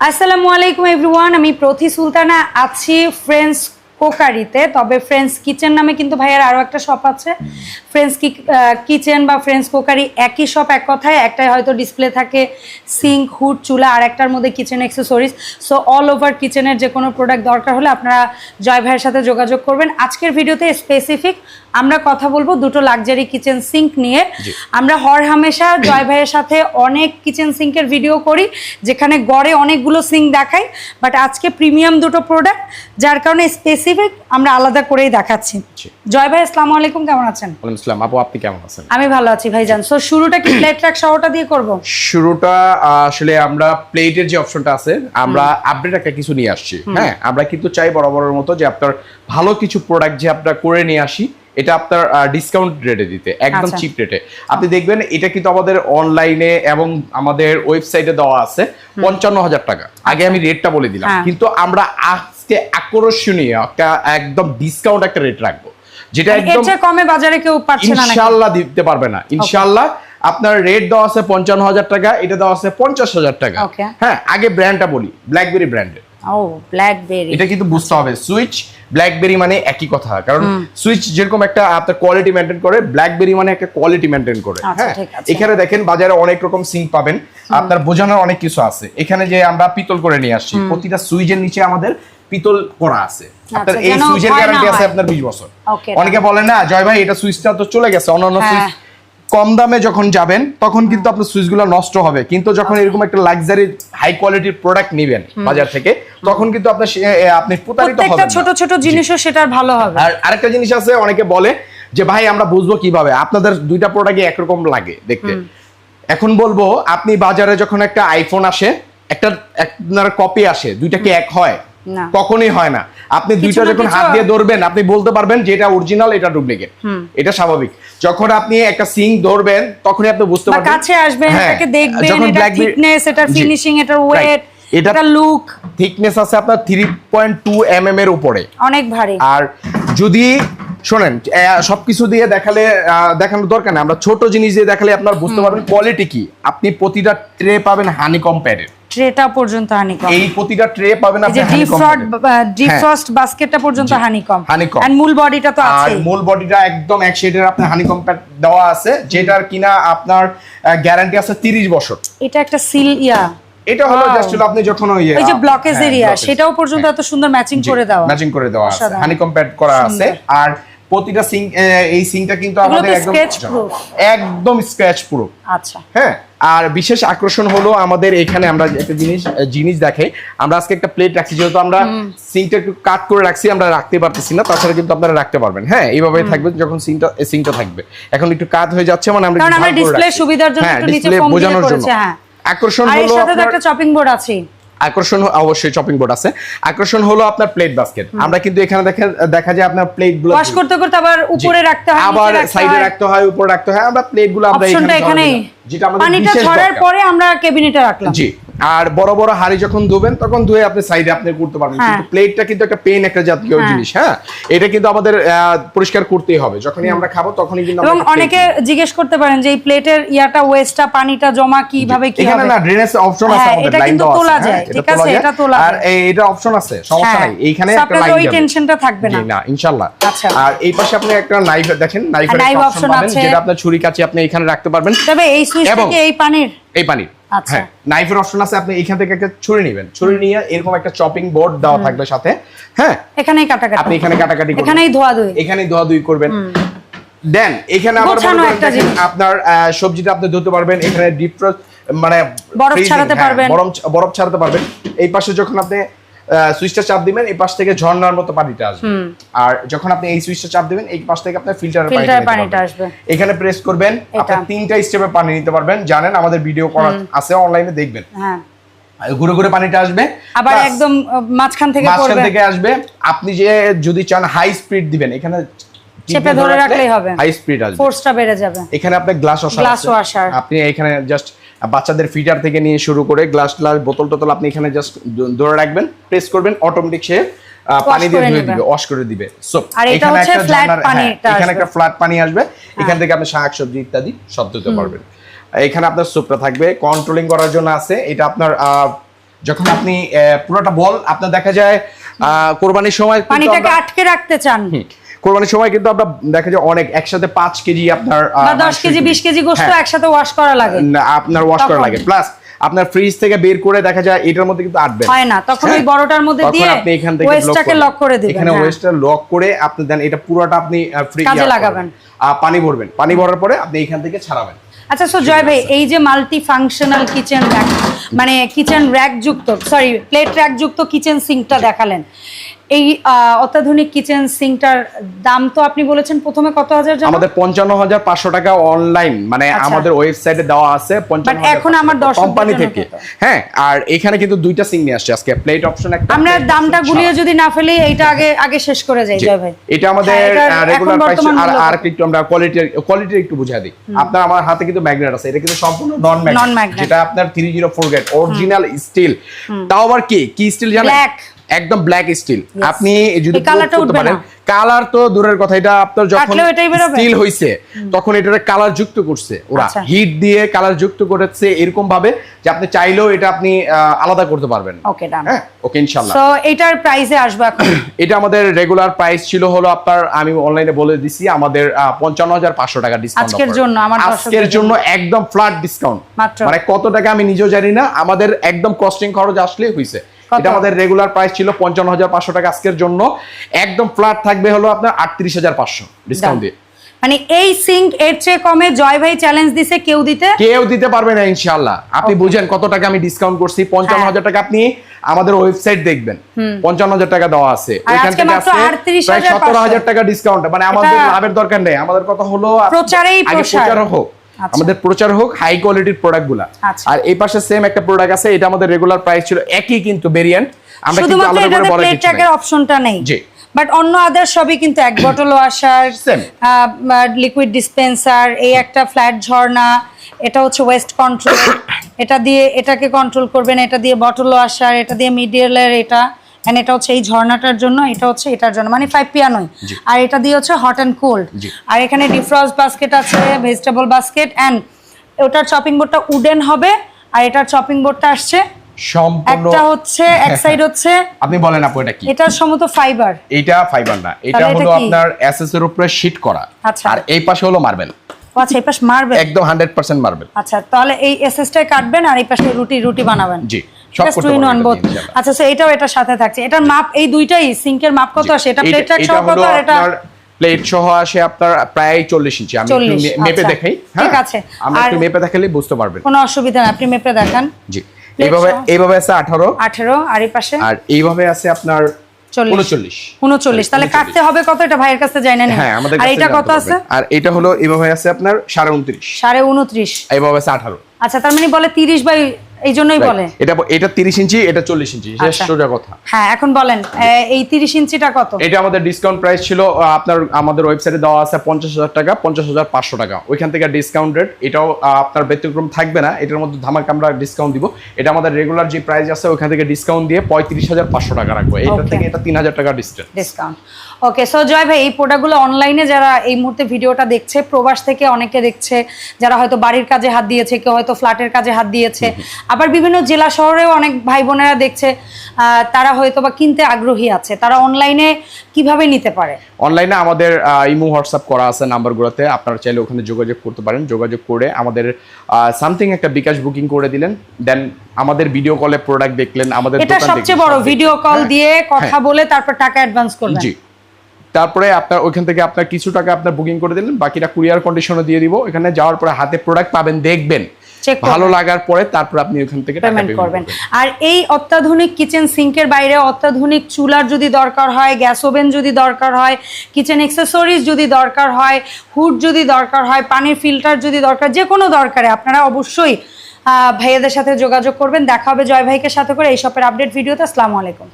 আসসালামু আলাইকুম এভরিওয়ান আমি প্রতি সুলতানা আছি ফ্রেন্ডস কোকারিতে তবে ফ্রেন্ডস কিচেন নামে কিন্তু ভাইয়ার আরও একটা শপ আছে। ফ্রেন্ডস কিচেন বা ফ্রেন্ডস কোকারি একই শপ এক কথায় একটাই হয়তো ডিসপ্লে থাকে সিঙ্ক হুড চুলা আর একটার মধ্যে kitchen accessories so all over কিচেনের যে কোনো প্রোডাক্ট দরকার হলে আপনারা জয় ভাইয়ের সাথে যোগাযোগ করবেন। আজকের ভিডিওতে স্পেসিফিক আমরা কথা বলব দুটো লাক্সারি কিচেন সিঙ্ক নিয়ে। আমরা হর হামেশা জয় ভাইয়ের সাথে অনেক কিচেন সিঙ্কের ভিডিও করি যেখানে গড়ে অনেকগুলো সিঙ্ক দেখাই। বাট আজকে প্রিমিয়াম দুটো প্রোডাক্ট যার কারণে স্পেসিফিক আমরা আলাদা করেই দেখাচ্ছি। জয় ভাই আসসালামু আলাইকুম কেমন আছেন? ওয়ালাইকুম আসসালাম। আপু আপনি কেমন আছেন? আমি ভালো আছি ভাইজান। সো শুরুটা কি প্লেট ট্র্যাক সহটা দিয়ে করব? শুরুটা আসলে আমরা প্লেটের যে অপশনটা আছে আমরা আপডেট একটা কিছু নিয়ে আসছি। হ্যাঁ আমরা কিন্তু চাই বরাবরের মতো যে আপনার ভালো কিছু প্রোডাক্ট যে আপনার করে নিয়ে আসি এটা আপনার ডিসকাউন্ট রেটে দিতে একদম আচ্ছা। চিপ রেটে আপনি দেখবেন এটা কিন্তু আমাদের অনলাইনে এবং আমাদের ওয়েবসাইটে দেওয়া আছে পঞ্চান্ন হাজার টাকা। আগে আমি রেটটা বলে দিলাম। হ্যাঁ। কিন্তু আমরা আজকে আকর্ষণীয় একটা একদম ডিসকাউন্ট একটা রেট রাখব। যেটা একদম কমে বাজারে কেউ পাচ্ছে না দিতে পারবে না। ইনশাল্লাহ আপনার রেট দেওয়া আছে পঞ্চান্ন হাজার টাকা এটা দেওয়া আছে পঞ্চাশ হাজার টাকা। হ্যাঁ আগে ব্র্যান্ডটা বলি ব্ল্যাকবেরি ব্র্যান্ডের ও ব্ল্যাকবেরি এটা কিন্তু বুঝতে হবে। সুইচ ব্ল্যাকবেরি মানে একই কথা। কারণ সুইচ যেরকম একটা আপনার কোয়ালিটি মেনটেন করে ব্ল্যাকবেরি মানে একটা কোয়ালিটি মেনটেন করে। আচ্ছা, হ্যাঁ? এখানে দেখেন বাজারে অনেক রকম সিঙ্ক পাবেন। আপনার বোঝানোর অনেক কিছু আছে। এখানে যে আমরা পিতল করে নিয়ে আসছি প্রতিটা সুইচের নিচে আমাদের পিতল করা আছে। আপনার আচ্ছা, এই যেন সুইচের গ্যারান্টি আছে আপনার 20 বছর। অনেকে বলে না জয় ভাই এটা সুইচটা তো চলে গেছে অন্যান্য হ্যাঁ। সুইচ কম দামে যখন যাবেন তখন কিন্তু আপনার সুইচগুলো নষ্ট হবে। কিন্তু যখন এরকম একটা লাক্সারি হাই কোয়ালিটির প্রোডাক্ট নেবেন বাজার থেকে তখন কিন্তু আপনার আপনি প্রতারিত হবেন ছোট ছোট জিনিসও সেটার ভালো হবে। আর আরেকটা জিনিস আছে অনেকে বলে যে ভাই আমরা বুঝব কীভাবে? আপনাদের দুইটা প্রোডাক্টই একরকম লাগে দেখতে। এখন বলব আপনি বাজারে যখন একটা আইফোন আসে একটা আপনার কপি আসে দুইটা কি এক হয়। কখনোই হয় না। আপনি দুইটা যখন হাত দিয়ে ধরবেন আপনি বলতে পারবেন যে এটা অরিজিনাল এটা ডুপ্লিকেট এটা স্বাভাবিক। যখন আপনি একটা সিং ধরবেন তখনই আপনি বুঝতে পারবেন কাছে আসবেন হ্যাঁ, এটাকে দেখবেন এটা থিকনেস এটার ফিনিশিং right. ওয়েট এটা- এটা লুক থিকনেস আছে আপনার three point two M M এর উপরে। অনেক ভারী। আর যদি শোনেন সবকিছু দিয়ে দেখালে দেখানোর দরকার নেই। আমরা ছোট জিনিস দিয়ে দেখালে আপনার বুঝতে পারবেন কোয়ালিটি কি। আপনি প্রতিটা ট্রে পাবেন হানি কম্প্যারের ট্রেটা পর্যন্ত হানিকম। এই প্রতিটা ট্রে পাবেন আপনি যে deep honeycomb frost pattern। Deep হ্যাঁ। ফ্রস্ট বাস্কেটটা পর্যন্ত জি, হানিকম। honeycomb। এন্ড মূল বডিটা তো আর আছেই। মূল বডিটা একদম এক শেডের আপনার হানি কম্প্যাট দেওয়া আছে যেটার কিনা আপনার গ্যারান্টি আছে 30 বছর। এটা একটা সিল ইয়া। এটা হলো জাস্ট হলো আপনি যখন ওই যে ব্লকেজ এরিয়া সেটাও পর্যন্ত এত সুন্দর ম্যাচিং করে দেওয়া। ম্যাচিং করে দেওয়া আছে। হানি কম্প্যাট করা আছে। আর প্রতিটা সিং এই সিংটা কিন্তু আমাদের একদম। একদম স্ক্র্যাচ প্রুফ আচ্ছা। হ্যাঁ। আর বিশেষ আকর্ষণ হলো আমাদের এখানে আমরা একটা জিনিস জিনিস দেখে আমরা আজকে একটা প্লেট রাখছি যেহেতু আমরা সিঙ্কটা একটু কাট করে রাখছি আমরা রাখতে পারতেছি না তাছাড়া কিন্তু আপনারা রাখতে পারবেন। হ্যাঁ এইভাবে থাকবে যখন সিঙ্কটা সিঙ্কটা থাকবে। এখন একটু কাট হয়ে যাচ্ছে মানে আমরা ডিসপ্লে। সুবিধার জন্য হ্যাঁ, একটু নিচে বোঝানোর জন্য। হ্যাঁ। আকর্ষণ হলো সাথে একটা চপিং বোর্ড আছে আকর্ষণ অবশ্যই চপিং বোর্ড আছে। আকর্ষণ হলো আপনার প্লেট বাস্কেট আমরা কিন্তু এখানে দেখা দেখা যায় আপনার প্লেটগুলো ওয়াশ করতে করতে আবার উপরে রাখতে হয় আবার সাইডে রাখতে হয়। উপরে রাখতে হয়। আমরা প্লেটগুলো আমরা অপশনটা এখানে এখানেই। যেটা আমাদের পানিটা বিশেষ পরে আমরা কেবিনেটে রাখলাম। জি। আর বড় বড় হাড়ি যখন ধুবেন তখন ধুয়ে আপনি সাইডে আপনি করতে পারবেন। হ্যাঁ। কিন্তু প্লেটটা কিন্তু একটা পেন একটা জাতীয় হ্যাঁ। জিনিস হ্যাঁ? এটা কিন্তু আমাদের পরিষ্কার করতেই হবে। যখনই আমরা খাব তখনই কিন্তু এবং অনেকে জিজ্ঞেস করতে পারেন যে এই প্লেটের ইয়াটা ওয়েস্টটা পানিটা জমা কীভাবে কি হবে না ড্রেনেজ অপশন আছে হ্যাঁ, আমাদের এটা লাইন কিন্তু তোলা যায়, ঠিক আছে, এটা তোলা আর এই- এটা অপশন আছে সমস্যা নাই। এইখানে একটা লাইন ওই টেনশনটা থাকবে না। না ইনশাআল্লাহ আচ্ছা। আর এই পাশে আপনি একটা নাইফ দেখেন নাইফের অপশন পাবেন আছে। যেটা আপনার ছুরি কাছে আপনি এখানে রাখতে পারবেন। তবে এই সুইচ থেকে এই পানির এই পানি আচ্ছা। হ্যাঁ নাইফের অপশন আছে আপনি এখান থেকে একটা ছুরি নেবেন। ছুরি নিয়ে এরকম একটা চপিং বোর্ড দেওয়া থাকবে সাথে হ্যাঁ? এখানেই কাটাকাটি আপনি এখানে কাটাকাটি করবেন। এখানেই ধোয়া ধুই এখানে ধোয়া করবেন দেন এখানে আবার। আপনার সবজিটা আপনি ধুতে পারবেন এখানে ডিপ মানে বরফ ছাড়াতে হ্যাঁ, পারবেন। বরফ ছাড়াতে পারবেন। এই পাশে যখন আপনি সুইচটা চাপ দিবেন এই পাশ থেকে ঝর্ণার মতো পানিটা আসবে। আর যখন আপনি এই সুইচটা চাপ দিবেন এই পাশ থেকে আপনার ফিল্টারের পানিটা আসবে। এখানে প্রেস করবেন আপনি তিনটা স্টেপে পানি নিতে পারবেন। জানেন আমাদের ভিডিও করা আছে অনলাইনে দেখবেন। হ্যাঁ। ঘুরে ঘুরে পানিটা আসবে আবার একদম মাঝখান থেকে মাঝখান থেকে আসবে। আপনি যে যদি চান হাই স্পিড দিবেন এখানে চেপে ধরে রাখলেই হবে। হাই স্পিড আসবে। ফোর্সটা বেড়ে যাবে। এখানে আপনার গ্লাস ওয়াশার। আপনি এখানে জাস্ট বাচ্চাদের ফিটার থেকে নিয়ে শুরু করে গ্লাস গ্লাস বোতল টোতল আপনি এখানে জাস্ট ধরে রাখবেন প্রেস করবেন অটোমেটিক সে পানি দিয়ে ধুয়ে দিবে ওয়াশ করে দিবে। সো এখানে একটা ঝর্ণার- হ্যাঁ, এখানে একটা ফ্ল্যাট পানি আসবে এখান থেকে আপনি শাক সবজি ইত্যাদি সব ধুতে পারবেন। এখানে আপনার সুপটা থাকবে কন্ট্রোলিং করার জন্য আছে এটা আপনার যখন আপনি পুরোটা বল আপনার দেখা যায় আহ, কোরবানির সময় পানিটাকে আটকে রাখতে চান। কোরবানির সময় কিন্তু আমরা দেখা যায় অনেক একসাথে পাঁচ কেজি আপনার দশ কেজি বিশ কেজি গোস্ত হ্যাঁ, একসাথে ওয়াশ করা লাগে। আপনার ওয়াশ করা লাগে। প্লাস আপনার ফ্রিজ থেকে বের করে দেখা যায় এটার মধ্যে কিন্তু আটবে। হয় না, তখন ওই বড়টার মধ্যে দিয়ে আপনি এখান থেকে ওয়েস্টটাকে লক করে দিবেন, এখানে হ্যাঁ। ওয়েস্টটা লক করে আপনি দেন এটা পুরোটা আপনি ফ্রি কাজে লাগাবেন। আর পানি ভরবেন। পানি ভরার পরে আপনি এখান থেকে ছাড়াবেন। আচ্ছা সো জয় ভাই এই যে মাল্টি ফাংশনাল কিচেন র্যাক মানে কিচেন র্যাক যুক্ত সরি প্লেট র্যাক যুক্ত কিচেন সিঙ্কটা দেখালেন। এই অত্যাধুনিক কিচেন সিঙ্কটার দাম তো আপনি বলেছেন প্রথমে কত হাজার আমাদের পঞ্চান্ন হাজার পাঁচশো টাকা অনলাইন মানে আচ্ছা। আমাদের ওয়েবসাইটে দেওয়া আছে এখন আমার দর্শকদের কোম্পানি থেকে। হ্যাঁ আর এখানে কিন্তু দুইটা সিং নিয়ে আসছে আজকে প্লেট অপশন একটা আমরা দামটা গুলিয়ে যদি না ফেলি এইটা আগে আগে শেষ করে যাই। জয় ভাই। এটা আমাদের হ্যাঁ, এখন রেগুলার প্রাইস আর আর একটু আমরা কোয়ালিটি কোয়ালিটি একটু বুঝাই দিই। আপনার আমার হাতে কিন্তু ম্যাগনেট আছে এটা কিন্তু সম্পূর্ণ নন ম্যাগনেট। যেটা আপনার 304 গ্রেড অরিজিনাল স্টিল তাও আবার কি? কি স্টিল জানেন? Black। একদম ব্ল্যাক স্টিল আপনি যদি পারেন কালার তো দূরের কথা এটা আপনার যখন? স্টিল হইছে তখন এটার কালার যুক্ত করছে ওরা। আচ্ছা। হিট দিয়ে কালার যুক্ত করেছে এরকম ভাবে যে আপনি চাইলেও এটা আপনি আলাদা করতে পারবেন। ওকে ডান ওকে ইনশাআল্লাহ। সো এটার প্রাইসে আসবে এখন। এটা আমাদের রেগুলার প্রাইস ছিল হলো আপনার আমি অনলাইনে বলে দিছি আমাদের পঞ্চান্ন হাজার পাঁচশো টাকা ডিসকাউন্ট আজকের জন্য, আমার আজকের জন্য। একদম ফ্ল্যাট ডিসকাউন্ট মানে কত টাকা আমি নিজেও জানি না আমাদের একদম কস্টিং খরচ আসলে কত? এটা আমাদের রেগুলার প্রাইস ছিল পঞ্চান্ন হাজার পাঁচশো টাকা আজকের জন্য। একদম ফ্ল্যাট থাকবে হলো আপনার আটত্রিশ হাজার পাঁচশো ডিসকাউন্ট দিয়ে। মানে এই সিঙ্ক এর চেয়ে কমে জয় ভাই চ্যালেঞ্জ দিছে কেউ দিতে? কেউ দিতে পারবে না ইনশাআল্লাহ। আপনি বুঝেন কত টাকা আমি ডিসকাউন্ট করছি। পঞ্চান্ন হাজার টাকা আপনি আমাদের ওয়েবসাইট দেখবেন। পঞ্চান্ন হাজার টাকা দেওয়া আছে। আর ওইখান থেকে আছে 38,500 সতেরো হাজার টাকা ডিসকাউন্ট মানে আমাদের লাভের দরকার নেই। আমাদের কথা হলো প্রচারেই প্রচার হোক। আমাদের প্রচার হোক হাই কোয়ালিটির প্রোডাক্টগুলা আচ্ছা। আর এই পাশে সেম একটা প্রোডাক্ট আছে এটা আমাদের রেগুলার প্রাইস ছিল একই কিন্তু ভেরিয়েন্ট আমরা কিন্তু আলাদা করে বলে প্লেট কিছু নাই। অপশনটা নেই জি। বাট অন্য আদার সবই কিন্তু এক বটল ওয়াশার. লিকুইড ডিসপেন্সার এই একটা ফ্ল্যাট ঝর্ণা এটা হচ্ছে ওয়েস্ট কন্ট্রোল এটা দিয়ে এটাকে কন্ট্রোল করবেন এটা দিয়ে বটল ওয়াশার এটা দিয়ে মিডিয়ালের এটা এন্ড এটা হচ্ছে এই ঝর্ণাটার জন্য এটা হচ্ছে এটার জন্য মানে ফাইভ পিয়ানোই। আর এটা দিয়ে হচ্ছে হট অ্যান্ড কোল্ড আর এখানে ডিফ্রস্ট বাস্কেট আছে ভেজিটেবল বাস্কেট অ্যান্ড ওটার চপিং বোর্ডটা উডেন হবে আর এটার চপিং বোর্ডটা আসছে সম্পূর্ণ একটা হচ্ছে এক সাইড হচ্ছে আপনি বলেন আপু এটা কি? সম্ভবত ফাইবার এটা ফাইবার না এটা তাহলে এটা হলো আপনার এসএস এর উপরে শীট করা। আচ্ছা। আর এই পাশে হলো মার্বেল আচ্ছা এই পাশ একদম হান্ড্রেড পার্সেন্ট মার্বেল আচ্ছা তাহলে এই এসএসটাই কাটবেন আর এই পাশে রুটি রুটি বানাবেন। জি, আচ্ছা এটাও এটার সাথে থাকছে। এটার মাপ এই দুইটাই সিঙ্কের মাপ কত আসে? এটা প্লেট সহ কত আর এটা প্লেট সহ আসে আপনার প্রায় চল্লিশ ইঞ্চি। আমি একটু 40, মে- মেপে আচ্ছা। দেখাই ঠিক আছে। আমরা একটু মেপে দেখালে বুঝতে পারবেন। কোনো অসুবিধা আপনি মেপে দেখান। জি। এইভাবে এইভাবে আছে আঠারো। আঠেরো আর এই পাশে? আর এইভাবে আছে আপনার তাহলে কাটতে হবে কত? এটা ভাইয়ের কাছে না হ্যাঁ আর এটা কত আছে? আর এটা হলো এইভাবে আছে আপনার সাড়ে উনত্রিশ। সাড়ে উনত্রিশ। এইভাবে আছে আঠারো। আচ্ছা তার মানে বলে তিরিশ বাই এই জন্যই বলে। এটা এটা তিরিশ ইঞ্চি এটা চল্লিশ ইঞ্চি শেষ আচ্ছা। সোজা কথা। হ্যাঁ এখন বলেন এই তিরিশ ইঞ্চিটা কত? এটা আমাদের ডিসকাউন্ট প্রাইস ছিল আপনার আমাদের ওয়েবসাইটে দেওয়া আছে পঞ্চাশ হাজার টাকা পঞ্চাশ হাজার পাঁচশো টাকা। ওইখান থেকে ডিসকাউন্ট রেট এটাও আপনার ব্যতিক্রম থাকবে না এটার মধ্যে ধামাকা আমরা ডিসকাউন্ট দিব। এটা আমাদের রেগুলার যে প্রাইস আছে ওইখান থেকে ডিসকাউন্ট দিয়ে পঁয়ত্রিশ হাজার পাঁচশো টাকা রাখব। এটা থেকে এটা তিন হাজার টাকা ডিসকাউন্ট ডিসকাউন্ট ওকে সো জয় ভাই এই প্রোডাক্টগুলো অনলাইনে যারা এই মুহূর্তে ভিডিওটা দেখছে প্রবাস থেকে অনেকে দেখছে যারা হয়তো বাড়ির কাজে হাত দিয়েছে কেউ হয়তো ফ্ল্যাটের কাজে হাত দিয়েছে আবার বিভিন্ন জেলা শহরেও অনেক ভাই বোনেরা দেখছে তারা হয়তো বা কিনতে আগ্রহী আছে। তারা অনলাইনে কীভাবে নিতে পারে? অনলাইনে আমাদের ইমো হোয়াটসঅ্যাপ করা আছে নাম্বারগুলোতে। আপনারা চাইলে ওখানে যোগাযোগ করতে পারেন। যোগাযোগ করে আমাদের সামথিং একটা বিকাশ বুকিং করে দিলেন। দেন আমাদের ভিডিও কলে প্রোডাক্ট দেখলেন আমাদের এটা সবচেয়ে বড় ভিডিও কল হ্যাঁ, দিয়ে কথা হ্যাঁ। বলে তারপর টাকা অ্যাডভান্স করবেন। জি। তারপরে আপনার ওইখান থেকে আপনার কিছু টাকা আপনার বুকিং করে দিলেন বাকিটা কুরিয়ার কন্ডিশনে দিয়ে দিব। এখানে যাওয়ার পরে হাতে প্রোডাক্ট পাবেন দেখবেন। ভালো লাগার পরে তারপর আপনি ওখান থেকে পেমেন্ট করবেন। আর এই অত্যাধুনিক কিচেন সিঙ্কের বাইরে অত্যাধুনিক চুলার যদি দরকার হয় গ্যাস ওভেন যদি দরকার হয় কিচেন এক্সেসরিজ যদি দরকার হয় হুড যদি দরকার হয় পানির ফিল্টার যদি দরকার যে কোনো দরকারে আপনারা অবশ্যই আহ, ভাইয়াদের সাথে যোগাযোগ করবেন। দেখা হবে জয় ভাইকে সাথে করে এই শপের আপডেট ভিডিওতে। আসসালামু আলাইকুম।